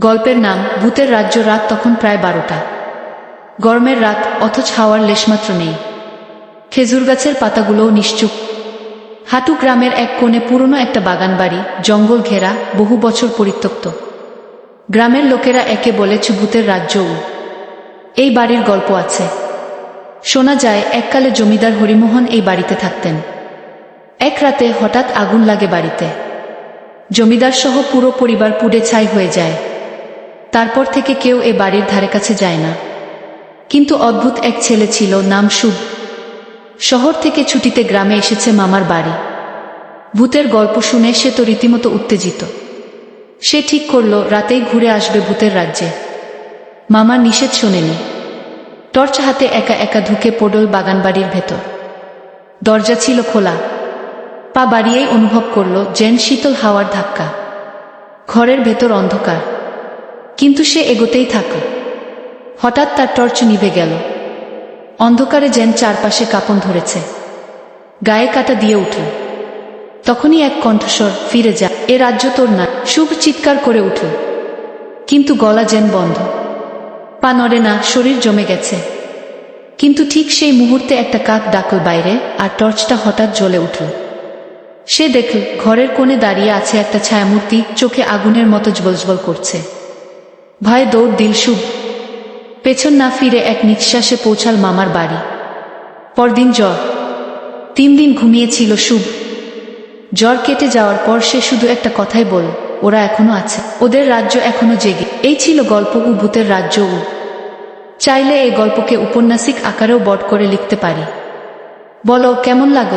গল্পের নাম ভূতের রাজ্য রাত তখন প্রায় বারোটা। গরমের রাত অথচ হাওয়ার লেশমাত্র নেই। খেজুর গাছের পাতাগুলোও নিশ্চুপ। হাটু গ্রামের এক কোণে পুরনো একটা বাগান বাড়ি জঙ্গল ঘেরা, বহু বছর পরিত্যক্ত। গ্রামের লোকেরা একে বলেছে ভূতের রাজ্য উ। এই বাড়ির গল্প আছে। শোনা যায়, এককালে জমিদার হরিমোহন এই বাড়িতে থাকতেন। এক রাতে হঠাৎ আগুন লাগে বাড়িতে। জমিদার সহ পুরো পরিবার পুড়ে ছাই হয়ে যায়। তারপর থেকে কেউ এ বাড়ির ধারে কাছে যায় না। কিন্তু অদ্ভুত এক ছেলে ছিল, নাম শুভ। শহর থেকে ছুটিতে গ্রামে এসেছে মামার বাড়ি। ভূতের গল্প শুনে সে তো রীতিমতো উত্তেজিত। সে ঠিক করল, রাতেই ঘুরে আসবে ভূতের রাজ্যে। মামার নিষেধ শোনেনি। টর্চ হাতে একা একা ঢুকে পড়ল বাগান বাড়ির ভেতর। দরজা ছিল খোলা। পা বাড়িয়েই অনুভব করল জেন শীতল হাওয়ার ধাক্কা। ঘরের ভেতর অন্ধকার। কিন্তু সে এগোতেই থাকল। হঠাৎ তার টর্চ নিভে গেল। অন্ধকারে যেন চারপাশে কাঁপন ধরেছে। গায়ে কাটা দিয়ে উঠল। তখনই এক কণ্ঠস্বর, ফিরে যা, এ রাজ্য তোর না। শুভ চিৎকার করে উঠল। কিন্তু গলা যেন বন্ধ। পা নড়ে না, শরীর জমে গেছে। কিন্তু ঠিক সেই মুহূর্তে একটা কাক ডাকল বাইরে, আর টর্চটা হঠাৎ জ্বলে উঠল। সে দেখল, ঘরের কোণে দাঁড়িয়ে আছে একটা ছায়ামূর্তি, চোখে আগুনের মতো জ্বলজ্বল করছে। ভয়ে দৌড় দিল শুভ। পেছন না ফিরে এক নিঃশ্বাসে পৌঁছাল মামার বাড়ি। পরদিন জ্বর। তিন দিন ঘুমিয়েছিল শুভ। জ্বর কেটে যাওয়ার পর সে শুধু একটা কথাই বল, ওরা এখনও আছে। ওদের রাজ্য এখনও জেগে। এই ছিল গল্প উ ভূতের রাজ্য উ চাইলে এই গল্পকে উপন্যাসিক আকারেও বট করে লিখতে পারি। বলো, কেমন লাগল?